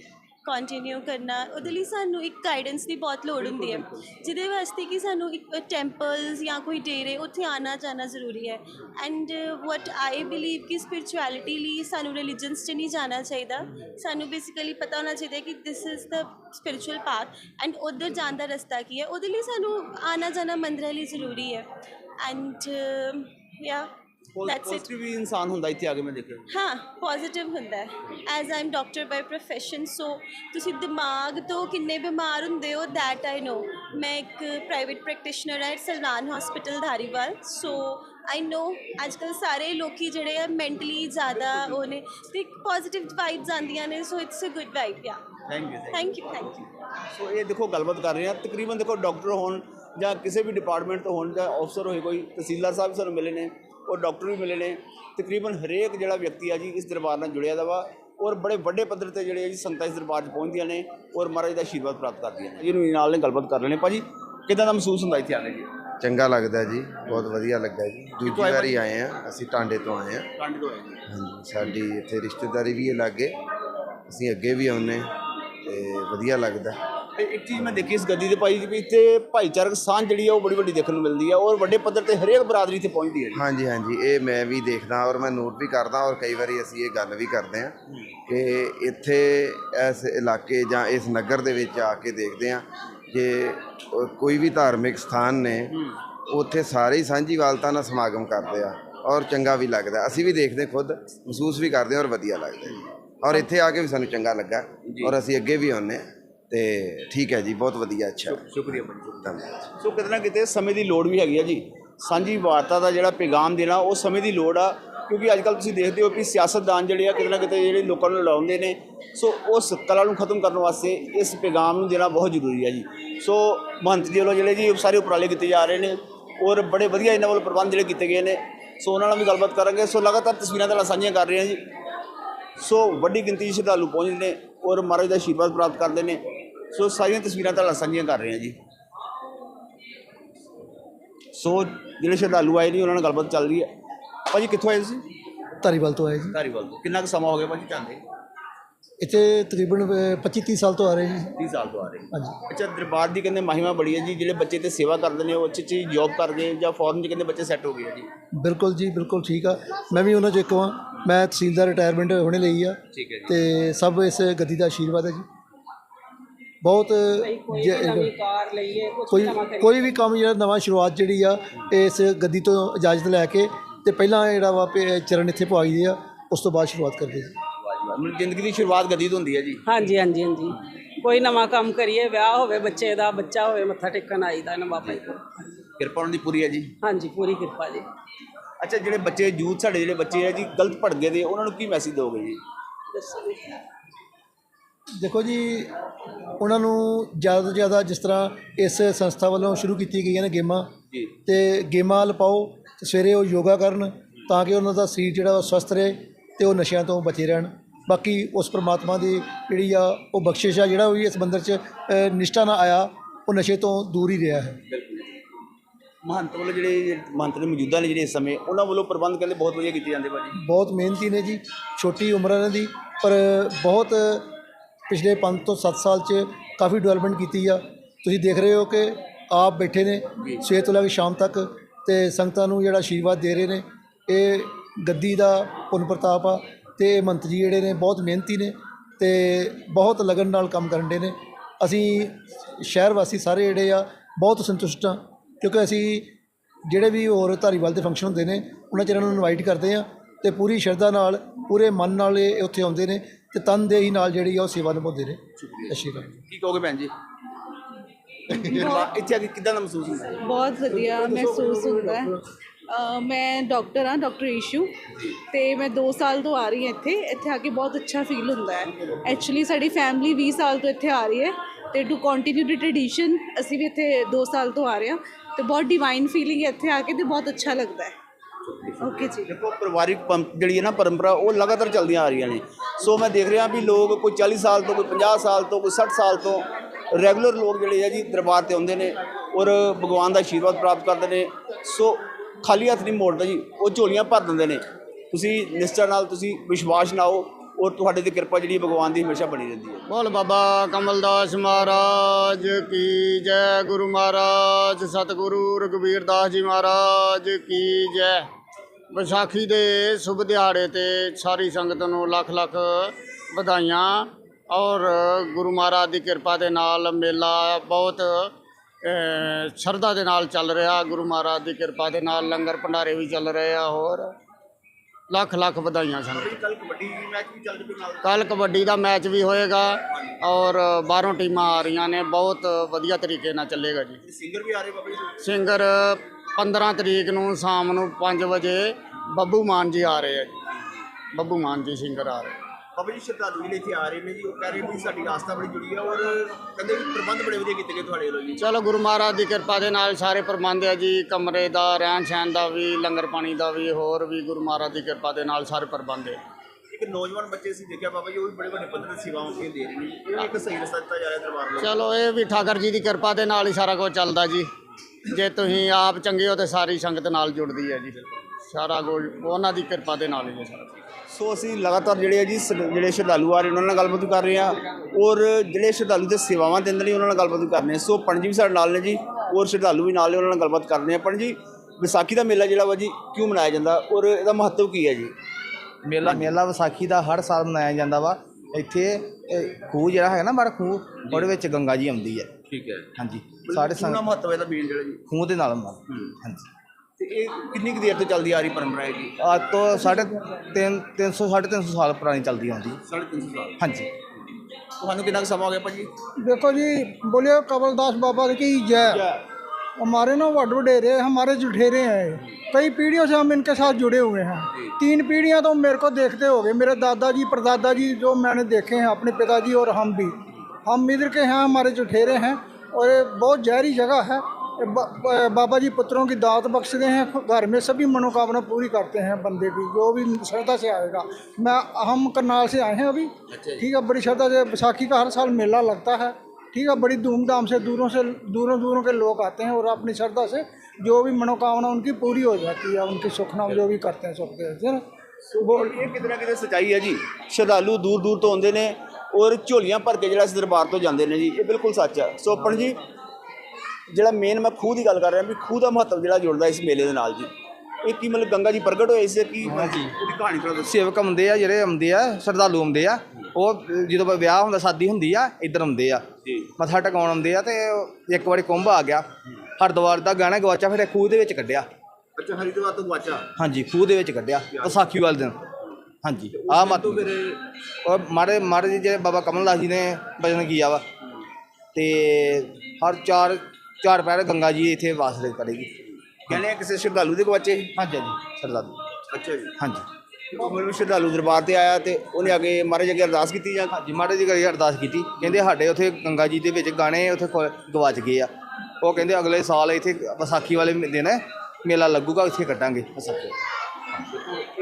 ਕੰਟੀਨਿਊ ਕਰਨਾ ਉਹਦੇ ਲਈ ਸਾਨੂੰ ਇੱਕ ਗਾਈਡੈਂਸ ਦੀ ਬਹੁਤ ਲੋੜ ਹੁੰਦੀ ਹੈ। ਜਿਹਦੇ ਵਾਸਤੇ ਕਿ ਸਾਨੂੰ ਇੱਕ ਟੈਂਪਲਸ ਜਾਂ ਕੋਈ ਡੇਰੇ ਉੱਥੇ ਆਣਾ ਜਾਣਾ ਜ਼ਰੂਰੀ ਹੈ। ਐਂਡ ਵਟ ਆਈ ਬਿਲੀਵ ਕਿ ਸਪਿਰਿਚੁਅਲਿਟੀ ਲਈ ਸਾਨੂੰ ਰਿਲੀਜਨਸ 'ਚ ਨਹੀਂ ਜਾਣਾ ਚਾਹੀਦਾ। ਸਾਨੂੰ ਬੇਸਿਕਲੀ ਪਤਾ ਹੋਣਾ ਚਾਹੀਦਾ ਕਿ this is the spiritual path and ਉਧਰ ਜਾਣ ਦਾ ਰਸਤਾ ਕੀ ਹੈ। ਉਹਦੇ ਲਈ ਸਾਨੂੰ ਆਣਾ ਜਾਣਾ ਮੰਦਰਾਂ ਲਈ ਜ਼ਰੂਰੀ ਹੈ। ਐਂਡ ਯਾ ਦੈਟਸ ਇਟ ਪੋਜ਼ਿਟਿਵ ਵੀ ਇਨਸਾਨ ਹੁੰਦਾ ਇੱਥੇ ਆ ਕੇ ਮੈਂ ਦੇਖਿਆ। ਹਾਂ ਪੋਜ਼ਿਟਿਵ ਹੁੰਦਾ ਹੈ। As I am doctor by profession so ਤੁਸੀਂ ਦਿਮਾਗ ਤੋਂ ਕਿੰਨੇ ਬਿਮਾਰ ਹੁੰਦੇ ਹੋ ਦੈਟ ਆਈ ਨੋ ਮੈਂ ਇੱਕ ਪ੍ਰਾਈਵੇਟ ਪ੍ਰੈਕਟੀਸ਼ਨਰ ਹੈ Salman hospital Dhariwal. So I know ਅੱਜ ਕੱਲ੍ਹ ਸਾਰੇ ਲੋਕੀ ਜਿਹੜੇ ਆ ਮੈਂਟਲੀ ਜ਼ਿਆਦਾ ਉਹ ਨੇ ਤੇ ਪੋਜ਼ਿਟਿਵ ਵਾਈਬਸ ਆਉਂਦੀਆਂ ਨੇ so it's a good vibe yeah thank you thank you thank you so ਇਹ ਦੇਖੋ ਗੱਲਬਾਤ ਕਰ ਰਹੇ ਹਾਂ। ਤਕਰੀਬਨ ਦੇਖੋ ਡਾਕਟਰ ਹੋਣ ਜਾਂ ਕਿਸੇ ਵੀ ਡਿਪਾਰਟਮੈਂਟ ਤੋਂ ਹੋਣ ਜਾਂ ਅਫਸਰ ਹੋਏ ਕੋਈ ਤਹਿਸੀਲਦਾਰ ਸਾਹਿਬ ਸਾਨੂੰ ਮਿਲੇ ਨੇ। ਔਰ ਡਾਕਟਰ ਵੀ ਮਿਲੇ ਨੇ। ਤਕਰੀਬਨ ਹਰੇਕ ਜਿਹੜਾ ਵਿਅਕਤੀ ਆ ਜੀ ਇਸ ਦਰਬਾਰ ਨਾਲ ਜੁੜਿਆ ਦਾ ਵਾ ਔਰ ਬੜੇ ਵੱਡੇ ਪੱਧਰ ਤੇ ਜਿਹੜੇ ਆ ਜੀ ਸੰਗਤਾਂ ਇਸ ਦਰਬਾਰ 'ਚ ਪਹੁੰਚਦੀਆਂ ਨੇ ਔਰ ਮਹਾਰਾਜ ਦਾ ਆਸ਼ੀਰਵਾਦ ਪ੍ਰਾਪਤ ਕਰਦੀਆਂ ਨੇ। ਇਹਨੂੰ ਨਾਲ ਨੇ ਗੱਲਬਾਤ ਕਰ ਲੈਣੇ ਭਾਜੀ ਕਿਦਾਂ ਦਾ ਮਹਿਸੂਸ ਹੁੰਦਾ ਇੱਥੇ ਆ ਕੇ ਜੀ ਚੰਗਾ ਲੱਗਦਾ ਜੀ ਬਹੁਤ ਵਧੀਆ ਲੱਗਾ ਜੀ। ਦੂਜੀ ਆਏ ਵਾਰੀ ਆਏ ਆ ਅਸੀਂ ਟਾਂਡੇ ਤੋਂ ਆਏ ਆ ਕੰਡ ਤੋਂ ਹੈ ਜੀ। ਹਾਂਜੀ ਸਾਡੀ ਇੱਥੇ ਰਿਸ਼ਤੇਦਾਰੀ ਵੀ ਹੈ ਲਾਗੇ। ਅਸੀਂ ਅੱਗੇ ਵੀ ਆਉਨੇ ਤੇ ਵਧੀਆ ਲੱਗਦਾ। ਇੱਕ ਚੀਜ਼ ਮੈਂ ਦੇਖੀ ਇਸ ਗੱਦੀ 'ਤੇ ਭਾਈ ਜੀ ਵੀ ਇੱਥੇ ਭਾਈਚਾਰਕ ਸਾਂਝ ਜਿਹੜੀ ਆ ਉਹ ਬੜੀ ਵੱਡੀ ਦੇਖਣ ਨੂੰ ਮਿਲਦੀ ਆ ਔਰ ਵੱਡੇ ਪੱਧਰ ਤੇ ਹਰੇਕ ਬਰਾਦਰੀ ਇੱਥੇ ਪਹੁੰਚਦੀ ਹੈ ਹਾਂਜੀ ਹਾਂਜੀ, ਇਹ ਮੈਂ ਵੀ ਦੇਖਦਾ ਔਰ ਮੈਂ ਨੋਟ ਵੀ ਕਰਦਾ ਔਰ ਕਈ ਵਾਰੀ ਅਸੀਂ ਇਹ ਗੱਲ ਵੀ ਕਰਦੇ ਆ ਕਿ ਇੱਥੇ ਇਸ ਇਲਾਕੇ ਜਾਂ ਇਸ ਨਗਰ ਦੇ ਵਿੱਚ ਆ ਕੇ ਦੇਖਦੇ ਆ ਕਿ ਕੋਈ ਵੀ ਧਾਰਮਿਕ ਸਥਾਨ ਨੇ, ਉੱਥੇ ਸਾਰੇ ਹੀ ਸਾਂਝੀਵਾਲਤਾ ਨਾਲ ਸਮਾਗਮ ਕਰਦੇ ਆ ਔਰ ਚੰਗਾ ਵੀ ਲੱਗਦਾ। ਅਸੀਂ ਵੀ ਦੇਖਦੇ ਖੁਦ, ਮਹਿਸੂਸ ਵੀ ਕਰਦੇ ਹਾਂ ਔਰ ਵਧੀਆ ਲੱਗਦਾ ਜੀ। ਔਰ ਇੱਥੇ ਆ ਕੇ ਵੀ ਸਾਨੂੰ ਚੰਗਾ ਲੱਗਾ ਔਰ ਅਸੀਂ ਅੱਗੇ ਵੀ ਆਉਂਦੇ ਹਾਂ। ਤੇ ਠੀਕ ਹੈ ਜੀ ਬਹੁਤ ਵਧੀਆ ਅੱਛਾ। ਸ਼ੁਕਰੀਆ ਭਾਜੀ ਧੰਨਵਾਦ। ਸੋ ਕਿਤੇ ਨਾ ਕਿਤੇ ਸਮੇਂ ਦੀ ਲੋੜ ਵੀ ਹੈਗੀ ਆ ਜੀ। ਸਾਂਝੀ ਵਾਰਤਾ ਦਾ ਜਿਹੜਾ ਪੈਗਾਮ ਦੇਣਾ ਉਹ ਸਮੇਂ ਦੀ ਲੋੜ ਆ ਕਿਉਂਕਿ ਅੱਜ ਕੱਲ ਤੁਸੀਂ ਦੇਖਦੇ ਹੋ ਕਿ ਸਿਆਸਤਦਾਨ ਜਿਹੜੇ ਆ ਕਿਤੇ ਨਾ ਕਿਤੇ ਜਿਹੜੇ ਲੋਕਾਂ ਨੂੰ ਲੜਾਉਂਦੇ ਨੇ। ਸੋ ਉਸ ਕਲਾ ਨੂੰ ਖਤਮ ਕਰਨ ਵਾਸਤੇ ਇਸ ਪੈਗਾਮ ਨੂੰ ਦੇਣਾ ਬਹੁਤ ਜ਼ਰੂਰੀ ਹੈ ਜੀ। ਸੋ ਮਹੰਤ ਜੀ ਵੱਲੋਂ ਜਿਹੜੇ ਜੀ ਸਾਰੇ ਉਪਰਾਲੇ ਕੀਤੇ ਜਾ ਰਹੇ ਨੇ ਔਰ ਬੜੇ ਵਧੀਆ ਇਹਨਾਂ ਵੱਲੋਂ ਪ੍ਰਬੰਧ ਜਿਹੜੇ ਕੀਤੇ ਗਏ ਨੇ। ਸੋ ਉਹਨਾਂ ਨਾਲ ਵੀ ਗੱਲਬਾਤ ਕਰਾਂਗੇ। ਸੋ ਲਗਾਤਾਰ ਤਸਵੀਰਾਂ ਨਾਲ ਸਾਂਝੀਆਂ ਕਰ ਰਹੇ ਹਾਂ ਜੀ। ਸੋ ਵੱਡੀ ਗਿਣਤੀ ਸ਼ਰਧਾਲੂ ਪਹੁੰਚਦੇ ਨੇ ਔਰ ਮਹਾਰਾਜ ਦਾ ਆਸ਼ੀਰਵਾਦ ਪ੍ਰਾਪਤ ਕਰਦੇ ਨੇ। ਸੋ ਸਾਰੀਆਂ ਤਸਵੀਰਾਂ ਤੁਹਾਡੇ ਨਾਲ ਸਾਂਝੀਆਂ ਕਰ ਰਹੇ ਹਾਂ ਜੀ। ਸੋ ਜਿਹੜੇ ਸ਼ਰਧਾਲੂ ਆਏ ਨੇ ਉਹਨਾਂ ਨਾਲ ਗੱਲਬਾਤ ਚੱਲ ਰਹੀ ਹੈ। ਭਾਜੀ ਕਿੱਥੋਂ ਆਏ ਤੁਸੀਂ? ਧਾਰੀਵਾਲ ਤੋਂ ਆਏ ਜੀ। ਧਾਰੀਵਾਲ ਤੋਂ। ਕਿੰਨਾ ਕੁ ਸਮਾਂ ਹੋ ਗਿਆ ਭਾਜੀ ਜਾਂਦੇ? ਇੱਥੇ ਤਕਰੀਬਨ 25 30 ਸਾਲ ਤੋਂ ਆ ਰਹੇ ਜੀ। 30 ਸਾਲ ਤੋਂ ਆ ਰਹੇ। ਹਾਂਜੀ। ਅੱਛਾ ਦਰਬਾਰ ਦੀ ਕਹਿੰਦੇ ਮਹਿਮਾ ਬੜੀ ਹੈ ਜੀ। ਜਿਹੜੇ ਬੱਚੇ ਤੇ ਸੇਵਾ ਕਰਦੇ ਨੇ ਉਹ ਅੱਛੀ ਅੱਛੀ ਜੌਬ ਕਰਦੇ ਜਾਂ ਫੋਰਨ 'ਚ ਕਹਿੰਦੇ ਬੱਚੇ ਸੈੱਟ ਹੋ ਗਏ ਆ ਜੀ। ਬਿਲਕੁਲ ਜੀ ਬਿਲਕੁਲ ਠੀਕ ਆ। ਮੈਂ ਵੀ ਉਹਨਾਂ 'ਚੋਂ ਇੱਕ ਹਾਂ ਮੈਂ ਤਹਿਸੀਲਦਾਰ ਰਿਟਾਇਰਮੈਂਟ ਹੁਣੇ ਲਈ ਆ। ਠੀਕ ਹੈ ਜੀ। ਤੇ ਸਭ ਇਸ ਗੱਦੀ ਦਾ ਆਸ਼ੀਰਵਾਦ ਹੈ ਜੀ। ਬਹੁਤ ਜੇ- ਕੋਈ ਕੋਈ ਵੀ ਕੰਮ ਜਿਹੜਾ ਨਵਾਂ ਸ਼ੁਰੂਆਤ ਜਿਹੜੀ ਆ ਇਸ ਗੱਦੀ ਤੋਂ ਇਜਾਜ਼ਤ ਲੈ ਕੇ ਤੇ ਪਹਿਲਾਂ ਜਿਹੜਾ ਵਾ ਪੇ- ਚਰਨ ਇੱਥੇ ਪਵਾਈ ਦੇ ਆ ਉਸ ਤੋਂ ਬਾਅਦ ਸ਼ੁਰੂਆਤ ਕਰਦੇ ਜੀ। ਮਤਲਬ ਜ਼ਿੰਦਗੀ ਦੀ ਸ਼ੁਰੂਆਤ ਗੱਦੀ ਤੋਂ ਹੁੰਦੀ ਹੈ ਜੀ। ਹਾਂਜੀ ਹਾਂਜੀ ਹਾਂਜੀ। ਕੋਈ ਨਵਾਂ ਕੰਮ ਕਰੀਏ ਵਿਆਹ ਹੋਵੇ ਬੱਚੇ ਦਾ ਬੱਚਾ ਹੋਵੇ ਮੱਥਾ ਟੇਕਣ ਆਈਦਾ ਨਾ ਬਾਬਾ ਜੀ ਕੋਲ ਕਿਰਪਾ ਉਹਨਾਂ ਦੀ ਪੂਰੀ ਹੈ ਜੀ। ਹਾਂਜੀ ਪੂਰੀ ਕਿਰਪਾ ਜੀ। ਅੱਛਾ ਜਿਹੜੇ ਬੱਚੇ ਯੂਥ ਸਾਡੇ ਜਿਹੜੇ ਬੱਚੇ ਆ ਜੀ ਗਲਤ ਗਏ ਦੇ ਉਹਨਾਂ ਨੂੰ ਕੀ ਮੈਸੇਜ ਦੋਗੇ ਜੀ। ਦੇਖੋ ਜੀ ਉਹਨਾਂ ਨੂੰ ਜ਼ਿਆਦਾ ਤੋਂ ਜ਼ਿਆਦਾ ਜਿਸ ਤਰ੍ਹਾਂ ਇਸ ਸੰਸਥਾ ਵੱਲੋਂ ਸ਼ੁਰੂ ਕੀਤੀ ਗਈਆਂ ਨੇ ਗੇਮਾਂ ਜੀ। ਤੇ ਗੇਮਾਂ ਲਪਾਓ ਤੇ ਸਵੇਰੇ ਉਹ ਯੋਗਾ ਕਰਨ ਤਾਂ ਕਿ ਉਹਨਾਂ ਦਾ ਸਰੀਰ ਜਿਹੜਾ ਉਹ ਸਵਸਥ ਰਹੇ ਤੇ ਉਹ ਨਸ਼ਿਆਂ ਤੋਂ ਬਚੇ ਰਹਿਣ। ਬਾਕੀ ਉਸ ਪ੍ਰਮਾਤਮਾ ਦੀ ਜਿਹੜੀ ਆ ਉਹ ਬਖਸ਼ਿਸ਼ ਆ ਜਿਹੜਾ ਉਹ ਵੀ ਇਸ ਬੰਦਰ 'ਚ ਅ, ਨਿਸ਼ਠਾ ਨਾਲ ਆਇਆ ਉਹ ਨਸ਼ੇ ਤੋਂ ਦੂਰ ਹੀ ਰਿਹਾ ਹੈ। ਮਹੰਤ ਵੱਲੋਂ ਜਿਹੜੇ ਮਹੰਤ ਨੇ ਮੌਜੂਦਾ ਨੇ ਜਿਹੜੇ ਇਸ ਸਮੇਂ ਉਹਨਾਂ ਵੱਲੋਂ ਪ੍ਰਬੰਧ ਕਹਿੰਦੇ ਬਹੁਤ ਵਧੀਆ ਕੀਤੇ ਜਾਂਦੇ ਭਾਜੀ ਬਹੁਤ ਮਿਹਨਤੀ ਨੇ ਜੀ ਛੋਟੀ ਉਮਰ ਇਹਨਾਂ ਦੀ ਪਰ ਬਹੁਤ ਪਿਛਲੇ 5 ਤੋਂ 7 ਸਾਲ 'ਚ ਕਾਫੀ ਡਿਵੈਲਪਮੈਂਟ ਕੀਤੀ ਆ। ਤੁਸੀਂ ਦੇਖ ਰਹੇ ਹੋ ਕਿ ਆਪ ਬੈਠੇ ਨੇ ਸਵੇਰ ਤੋਂ ਲੈ ਕੇ ਸ਼ਾਮ ਤੱਕ ਤੇ ਸੰਗਤਾਂ ਨੂੰ ਜਿਹੜਾ ਆਸ਼ੀਰਵਾਦ ਦੇ ਰਹੇ ਨੇ ਇਹ ਗੱਦੀ ਦਾ ਪੁੰਨ ਪ੍ਰਤਾਪ ਆ ਤੇ ਇਹ ਮੰਤਰੀ ਜਿਹੜੇ ਨੇ ਬਹੁਤ ਮਿਹਨਤੀ ਨੇ ਤੇ ਬਹੁਤ ਲਗਨ ਨਾਲ ਕੰਮ ਕਰਨ ਦੇ ਨੇ। ਅਸੀਂ ਸ਼ਹਿਰ ਵਾਸੀ ਸਾਰੇ ਜਿਹੜੇ ਆ ਬਹੁਤ ਸੰਤੁਸ਼ਟ ਆ ਕਿਉਂਕਿ ਅਸੀਂ ਜਿਹੜੇ ਵੀ ਹੋਰ ਧਾਰੀਵਾਲ ਦੇ ਫੰਕਸ਼ਨ ਹੁੰਦੇ ਨੇ ਉਹਨਾਂ 'ਚ ਇਹਨਾਂ ਨੂੰ ਇਨਵਾਈਟ ਕਰਦੇ ਆ ਤੇ ਪੂਰੀ ਸ਼ਰਧਾ ਨਾਲ ਪੂਰੇ ਮਨ ਨਾਲ ਇਹ ਉੱਥੇ ਆਉਂਦੇ ਨੇ ਤੇ ਤਨਦੇਹੀ ਨਾਲ ਜਿਹੜੀ ਆ ਉਹ ਸੇਵਾ ਨਿਭਾਉਂਦੇ ਨੇ। ਅਕਾਲ। ਕੀ ਕਹੋਗੇ ਭੈਣ ਜੀ? ਇੱਥੇ ਆ ਕੇ ਕਿੱਦਾਂ ਦਾ ਮਹਿਸੂਸ ਹੁੰਦਾ? ਹੈ ਬਹੁਤ ਵਧੀਆ ਮਹਿਸੂਸ ਹੁੰਦਾ ਹੈ। ਅ, ਮੈਂ ਡਾਕਟਰ ਹਾਂ ਡਾਕਟਰ ਈਸ਼ੂ। ਤੇ ਮੈਂ 2 ਸਾਲ ਤੋਂ ਆ ਰਹੀ ਹਾਂ ਇੱਥੇ। ਇੱਥੇ ਆ ਕੇ ਬਹੁਤ ਅੱਛਾ ਫੀਲ ਹੁੰਦਾ ਹੈ। ਐਕਚੁਅਲੀ ਸਾਡੀ ਫੈਮਿਲੀ 20 ਸਾਲ ਤੋਂ ਇੱਥੇ ਆ ਰਹੀ ਹੈ ਤੇ ਟੂ ਕੰਟੀਨਿਊ ਦੀ ਟ੍ਰੈਡੀਸ਼ਨ ਅਸੀਂ ਵੀ ਇੱਥੇ 2 ਸਾਲ ਤੋਂ ਆ ਰਹੇ ਹਾਂ। ਤੇ ਬਹੁਤ ਡਿਵਾਈਨ ਫੀਲਿੰਗ ਹੈ ਇੱਥੇ ਆ ਕੇ ਤੇ ਬਹੁਤ ਅੱਛਾ ਲੱਗਦਾ ਹੈ। ਓਕੇ ਜੀ। ਦੇਖੋ ਪਰਿਵਾਰਿਕ ਪੰਪ ਜਿਹੜੀ ਹੈ ਨਾ ਪਰੰਪਰਾ ਉਹ ਲਗਾਤਾਰ ਚੱਲਦੀਆਂ ਆ ਰਹੀਆਂ ਨੇ। ਸੋ ਮੈਂ ਦੇਖ ਰਿਹਾ ਵੀ ਲੋਕ ਕੋਈ 40 ਸਾਲ ਤੋਂ ਕੋਈ 50 ਸਾਲ ਤੋਂ ਕੋਈ 60 ਸਾਲ ਤੋਂ ਰੈਗੂਲਰ ਲੋਕ ਜਿਹੜੇ ਆ ਜੀ ਦਰਬਾਰ ਤੇ ਆਉਂਦੇ ਨੇ ਔਰ ਭਗਵਾਨ ਦਾ ਆਸ਼ੀਰਵਾਦ ਪ੍ਰਾਪਤ ਕਰਦੇ ਨੇ। ਸੋ ਖਾਲੀ ਹੱਥ ਨਹੀਂ ਮੋੜਦਾ ਜੀ ਉਹ ਝੋਲੀਆਂ ਭਰ ਦਿੰਦੇ ਨੇ। ਤੁਸੀਂ ਨਿਸ਼ਚਾ ਨਾਲ ਤੁਸੀਂ ਵਿਸ਼ਵਾਸ ਨਾਲ ਆਓ ਔਰ ਤੁਹਾਡੇ ਤੇ ਕਿਰਪਾ ਜਿਹੜੀ ਭਗਵਾਨ ਦੀ ਹਮੇਸ਼ਾ ਬਣੀ ਰਹਿੰਦੀ ਹੈ। ਬੋਲ ਬਾਬਾ ਕਮਲਦਾਸ ਮਹਾਰਾਜ ਕੀ ਜੈ ਗੁਰੂ ਮਹਾਰਾਜ ਸਤਿਗੁਰੂ ਰਘਬੀਰ ਦਾਸ ਜੀ ਮਹਾਰਾਜ ਕੀ ਜੈ। ਵਿਸਾਖੀ ਦੇ ਸ਼ੁਭ ਦਿਹਾੜੇ ਤੇ ਸਾਰੀ ਸੰਗਤ ਨੂੰ ਲੱਖ ਲੱਖ ਵਧਾਈਆਂ ਔਰ ਗੁਰੂ ਮਹਾਰਾਜ ਦੀ ਕਿਰਪਾ ਦੇ ਨਾਲ ਮੇਲਾ ਬਹੁਤ ਸ਼ਰਧਾ ਦੇ ਨਾਲ ਚੱਲ ਰਿਹਾ। ਗੁਰੂ ਮਹਾਰਾਜ ਦੀ ਕਿਰਪਾ ਦੇ ਨਾਲ ਲੰਗਰ ਭੰਡਾਰੇ ਵੀ ਚੱਲ ਰਹੇ ਆ ਹੋਰ। ਲੱਖ ਲੱਖ ਵਧਾਈਆਂ ਸੰਗਤ। ਕੱਲ ਕਬੱਡੀ ਮੈਚ ਵੀ ਚੱਲ ਰਿਹਾ ਨਾਲ। ਕੱਲ ਕਬੱਡੀ ਦਾ ਮੈਚ ਵੀ ਹੋਏਗਾ ਔਰ ਬਾਹਰੋਂ ਟੀਮਾਂ ਆ ਰਹੀਆਂ ਨੇ ਬਹੁਤ ਵਧੀਆ ਤਰੀਕੇ ਨਾਲ ਚੱਲੇਗਾ ਜੀ। ਸਿੰਗਰ ਵੀ ਆ ਰਹੇ ਬਾਬਾ ਜੀ? ਸਿੰਗਰ 15 ਤਰੀਕ ਨੂੰ ਸ਼ਾਮ ਨੂੰ 5 ਵਜੇ ਬੱਬੂ ਮਾਨ ਜੀ ਆ ਰਹੇ ਆ ਜੀ। ਬੱਬੂ ਮਾਨ ਜੀ ਸਿੰਗਰ ਆ ਰਹੇ। ਬਾਬਾ ਜੀ ਸ਼ਰਧਾਲੂ ਜਿਹੜੇ ਇੱਥੇ ਆ ਰਹੇ ਨੇ ਜੀ ਉਹ ਕਹਿ ਰਹੇ ਵੀ ਸਾਡੀ ਆਸਥਾ ਬੜੀ ਜੁੜੀ ਹੈ ਔਰ ਕਹਿੰਦੇ ਵੀ ਪ੍ਰਬੰਧ ਬੜੇ ਵਧੀਆ ਕੀਤੇ ਗਏ ਤੁਹਾਡੇ ਵੱਲੋਂ ਜੀ। ਚਲੋ ਗੁਰੂ ਮਹਾਰਾਜ ਦੀ ਕਿਰਪਾ ਦੇ ਨਾਲ ਸਾਰੇ ਪ੍ਰਬੰਧ ਆ ਜੀ ਕਮਰੇ ਦਾ ਰਹਿਣ ਸਹਿਣ ਦਾ ਵੀ ਲੰਗਰ ਪਾਣੀ ਦਾ ਵੀ ਹੋਰ ਵੀ ਗੁਰੂ ਮਹਾਰਾਜ ਦੀ ਕਿਰਪਾ ਦੇ ਨਾਲ ਸਾਰੇ ਪ੍ਰਬੰਧ ਹੈ ਇੱਕ ਨੌਜਵਾਨ ਬੱਚੇ ਸੀ ਦੇਖਿਆ ਬਾਬਾ ਜੀ ਉਹ ਵੀ ਬੜੇ ਵੱਡੇ ਪੱਧਰ ਤੇ ਸੇਵਾਵਾਂ ਕੇ ਦੇ ਰਹੇ ਨੇ ਇਹ ਇੱਕ ਸਹੀ ਰਸਤਾ ਦਿੱਤਾ ਜਾ ਰਿਹਾ ਦਰਬਾਰ ਨੂੰ ਚਲੋ ਇਹ ਵੀ ਠਾਕਰ ਜੀ ਦੀ ਕਿਰਪਾ ਦੇ ਨਾਲ ਹੀ ਸਾਰਾ ਕੁਝ ਚੱਲਦਾ ਜੀ। ਜੇ ਤੁਸੀਂ ਆਪ ਚੰਗੇ ਹੋ ਤੇ ਸਾਰੀ ਸੰਗਤ ਨਾਲ ਜੁੜਦੀ ਹੈ ਜੀ। ਸਾਰਾ ਕੁਝ ਉਹਨਾਂ ਦੀ ਕਿਰਪਾ ਦੇ ਨਾਲ ਹੀ ਹੈ ਸਾਰਾ। ਸੋ ਅਸੀਂ ਲਗਾਤਾਰ ਜਿਹੜੇ ਆ ਜੀ ਸ- ਜਿਹੜੇ ਸ਼ਰਧਾਲੂ ਆ ਰਹੇ ਉਹਨਾਂ ਨਾਲ ਗੱਲਬਾਤ ਵੀ ਕਰ ਰਹੇ ਆ ਔਰ ਜਿਹੜੇ ਸ਼ਰਧਾਲੂ ਤੇ ਸੇਵਾਵਾਂ ਦਿੰਦੇ ਨੇ ਉਹਨਾਂ ਨਾਲ ਗੱਲਬਾਤ ਵੀ ਕਰ ਰਹੇ ਆ। ਸੋ ਪੰਡਿਤ ਜੀ ਵੀ ਸਾਡੇ ਨਾਲ ਨੇ ਜੀ ਔਰ ਸ਼ਰਧਾਲੂ ਵੀ ਨਾਲ ਨੇ ਉਹਨਾਂ ਨਾਲ ਗੱਲਬਾਤ ਕਰ ਰਹੇ ਆ। ਪੰਡਿਤ ਜੀ ਵਿਸਾਖੀ ਦਾ ਮੇਲਾ ਜਿਹੜਾ ਵਾ ਜੀ ਕਿਉਂ ਮਨਾਇਆ ਜਾਂਦਾ ਔਰ ਇਹਦਾ ਮਹੱਤਵ ਕੀ ਹੈ ਜੀ? ਮੇਲਾ? ਮੇਲਾ ਵਿਸਾਖੀ ਦਾ ਹਰ ਸਾਲ ਮਨਾਇਆ ਜਾਂਦਾ ਵਾ। ਇੱਥੇ ਇਹ ਖੂਹ ਜਿਹੜਾ ਹੈਗਾ ਨਾ ਬੜਾ ਖੂਹ ਉਹਦੇ ਵਿੱਚ ਗੰਗਾ ਜੀ ਆਉਂਦੀ ਹੈ। ਠੀਕ ਹੈ। ਹਾਂਜੀ। ਸਾਰੇ ਕਿੰਨਾ ਸੰਗ ਮਹੱਤਵ ਇਹਦਾ ਮੇਨ ਜਿਹੜਾ ਜੀ। ਖੂਹ ਦੇ ਨਾਲ ਮਨਾਉਂਦੇ। ਹਾਂਜੀ। ਤੇ ਇਹ ਕਿੰਨੀ ਕੁ ਦੇਰ ਤੋਂ ਚੱਲਦੀ ਆ ਰਹੀ ਪਰੰਪਰਾ ਹੈ ਜੀ ਅੱਜ ਤੋਂ ਸਾਢੇ ਤਿੰਨ 300 350 ਸਾਲ ਪੁਰਾਣੀ ਚੱਲਦੀ ਆਉਂਦੀ 350 ਸਾਲ ਹਾਂਜੀ ਤੁਹਾਨੂੰ ਕਿੰਨਾ ਕੁ ਸਮਾਂ ਹੋ ਗਿਆ ਭਾਜੀ देखो जी बोलिए कमलदास बाबा की जय हमारे ना वड वडेरे हमारे जुठेरे हैं कई पीढ़ियों से हम इनके साथ जुड़े हुए हैं तीन पीढ़ियां तो मेरे को देखते हो गए मेरे दादाजी परदादा जी जो मैंने देखे हैं अपने पिताजी और हम भी हम इधर के हैं हमारे जुठेरे हैं और ये बहुत जहरी जगह है ये बा, बा- बाबा जी पुत्रों की दात बख्शते हैं घर में सभी मनोकामना पूरी करते हैं बंदे की जो भी श्रद्धा से आएगा मैं हम करनाल से आए हैं अभी ठीक है बड़ी श्रद्धा से बैसाखी का हर साल मेला लगता है ठीक है बड़ी धूमधाम से दूरों से दूरों दूरों के लोग आते हैं और अपनी श्रद्धा से जो भी मनोकामना उनकी पूरी हो जाती है उनकी सुखना जो भी करते हैं सुखते हैं ਉਹ ਇਹ ਕਿਤੇ ਨਾ ਕਿਤੇ ਸਚਾਈ ਹੈ ਜੀ ਸ਼ਰਧਾਲੂ ਦੂਰ ਦੂਰ ਤੋਂ ਆਉਂਦੇ ਨੇ ਔਰ ਝੋਲੀਆਂ ਭਰ ਕੇ ਜਿਹੜਾ ਇਸ ਦਰਬਾਰ ਤੋਂ ਜਾਂਦੇ ਨੇ ਜੀ ਇਹ ਬਿਲਕੁਲ ਸੱਚ ਹੈ ਸੋ ਆਪਣ ਜੀ ਜਿਹੜਾ ਮੇਨ ਮੈਂ ਖੂਹ ਦੀ ਗੱਲ ਕਰ ਰਿਹਾ ਵੀ ਖੂਹ ਦਾ ਮਹੱਤਵ ਜਿਹੜਾ ਜੁੜਦਾ ਇਸ ਮੇਲੇ ਦੇ ਨਾਲ ਜੀ। ਇਹ ਕੀ ਮਤਲਬ ਗੰਗਾ ਜੀ ਪ੍ਰਗਟ ਹੋਏ ਸੀ ਕੀ ਉਹਦੀ ਕਹਾਣੀ ਥੋੜਾ ਦੱਸੋ ਸੇਵਕ ਆਉਂਦੇ ਆ ਜਿਹੜੇ ਆਉਂਦੇ ਆ ਸ਼ਰਧਾਲੂ ਆਉਂਦੇ ਆ ਉਹ ਜਦੋਂ ਵਿਆਹ ਹੁੰਦਾ ਸ਼ਾਦੀ ਹੁੰਦੀ ਆ ਇੱਧਰ ਆਉਂਦੇ ਆ। ਮੱਥਾ ਟਿਕਾਉਣ ਆਉਂਦੇ ਆ ਤੇ ਇੱਕ ਵਾਰੀ ਕੁੰਭ ਆ ਗਿਆ। ਹਰਦੁਆਰ ਦਾ ਗਾਣਾ ਗਵਾਚਾ ਫਿਰ ਖੂਹ ਦੇ ਵਿੱਚ ਕੱਢਿਆ। ਅੱਛਾ ਹਰੀਦਵਾਰ ਤੋਂ ਗਵਾਚਾ? ਹਾਂਜੀ ਖੂਹ ਦੇ ਵਿੱਚ ਕੱਢਿਆ ਵਿਸਾਖੀ ਵਾਲੇ ਦਿਨ। ਹਾਂਜੀ ਆ ਮਤ ਉਹ ਮਾਰੇ ਮਾਰੇ ਜਿਹੜੇ ਬਾਬਾ ਕਮਲ ਦਾਸ ਜੀ ਨੇ ਭਜਨ ਕੀਤਾ ਵਾ। ਤੇ ਹਰ ਚਾਰ ਚਾਰ ਪੈਰ ਗੰਗਾ ਜੀ ਇੱਥੇ ਵਾਸ ਕਰੇਗੀ ਕਹਿੰਦੇ ਆ ਕਿਸੇ ਸ਼ਰਧਾਲੂ ਦੇ ਗਵਾਚੇ ਹਾਂਜੀ ਹਾਂਜੀ। ਸਰਦਾਰ ਅੱਛਾ ਜੀ। ਹਾਂਜੀ। ਮਤਲਬ ਸ਼ਰਧਾਲੂ ਦਰਬਾਰ ਤੇ ਆਇਆ ਤੇ ਉਹਨੇ ਕੇ ਮਹਾਰਾਜ ਅੱਗੇ ਅਰਦਾਸ ਕੀਤੀ ਜਾਂ ਹਾਂਜੀ ਮਾੜੇ ਜੀ ਘਰੇ ਅਰਦਾਸ ਕੀਤੀ। ਕਹਿੰਦੇ ਸਾਡੇ ਉੱਥੇ ਗੰਗਾ ਜੀ ਦੇ ਵਿੱਚ ਗਾਣੇ ਉੱਥੇ ਖੋ- ਗਵਾਚ ਗਏ ਆ। ਉਹ ਕਹਿੰਦੇ ਅਗਲੇ ਸਾਲ ਇੱਥੇ ਵਿਸਾਖੀ ਵਾਲੇ ਦਿਨ ਮੇਲਾ ਲੱਗੂਗਾ ਇੱਥੇ ਕੱਟਾਂਗੇ ਵਿਸਾਖੀ।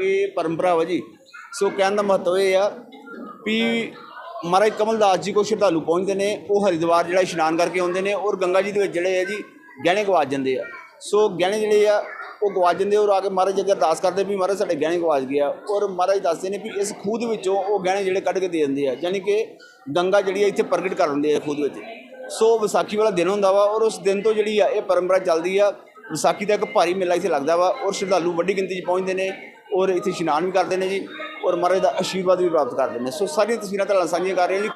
ਇਹ ਪਰੰਪਰਾ ਵਾ ਜੀ। ਸੋ ਕਹਿਣ ਦਾ ਮਹੱਤਵ ਇਹ ਆ ਵੀ ਮਹਾਰਾਜ ਕਮਲਦਾਸ ਜੀ ਕੋ ਸ਼ਰਧਾਲੂ ਪਹੁੰਚਦੇ ਨੇ, ਉਹ ਹਰਿਦੁਆਰ ਜਿਹੜਾ ਇਸ਼ਨਾਨ ਕਰਕੇ ਆਉਂਦੇ ਨੇ, ਔਰ ਗੰਗਾ ਜੀ ਦੇ ਵਿੱਚ ਜਿਹੜੇ ਆ ਜੀ ਗਹਿਣੇ ਗਵਾਜ ਜਾਂਦੇ ਆ। ਸੋ ਗਹਿਣੇ ਜਿਹੜੇ ਆ, ਉਹ ਗਵਾਚ ਜਾਂਦੇ ਔਰ ਆ ਕੇ ਮਹਾਰਾਜ ਅੱਗੇ ਅਰਦਾਸ ਕਰਦੇ ਵੀ ਮਹਾਰਾਜ ਸਾਡੇ ਗਹਿਣੇ ਗਵਾਜ ਗਿਆ ਔਰ ਮਹਾਰਾਜ ਦੱਸਦੇ ਨੇ ਵੀ ਇਸ ਖੂਹ ਵਿੱਚੋਂ ਉਹ ਗਹਿਣੇ ਜਿਹੜੇ ਕੱਢ ਕੇ ਦੇ ਦਿੰਦੇ ਆ ਯਾਨੀ ਕਿ ਗੰਗਾ ਜਿਹੜੀ ਆ ਇੱਥੇ ਪ੍ਰਗਟ ਕਰ ਦਿੰਦੇ ਆ ਖੂਹ ਵਿੱਚ। ਸੋ ਵਿਸਾਖੀ ਵਾਲਾ ਦਿਨ ਹੁੰਦਾ ਵਾ, ਔਰ ਉਸ ਦਿਨ ਤੋਂ ਜਿਹੜੀ ਆ ਇਹ ਪਰੰਪਰਾ ਚੱਲਦੀ ਆ, ਵਿਸਾਖੀ ਦਾ ਇੱਕ ਭਾਰੀ ਮੇਲਾ ਇੱਥੇ ਲੱਗਦਾ ਵਾ, ਔਰ ਸ਼ਰਧਾਲੂ ਵੱਡੀ ਗਿਣਤੀ 'ਚ ਪਹੁੰਚਦੇ ਨੇ, ਔਰ ਇੱਥੇ ਇਸ਼ਨਾਨ ਵੀ ਕਰਦੇ ਨੇ ਜੀ। ਔਰ ਮਹਾਰਾਜ ਦਾ ਆਸ਼ੀਰਵਾਦ ਵੀ ਪ੍ਰਾਪਤ ਕਰਦੇ ਨੇ ਸੋ ਸਾਰੀਆਂ ਤਸਵੀਰਾਂ ਤੁਹਾਡੇ ਨਾਲ ਸਾਂਝੀਆਂ ਕਰ ਰਹੇ ਹਾਂ। ਜੀ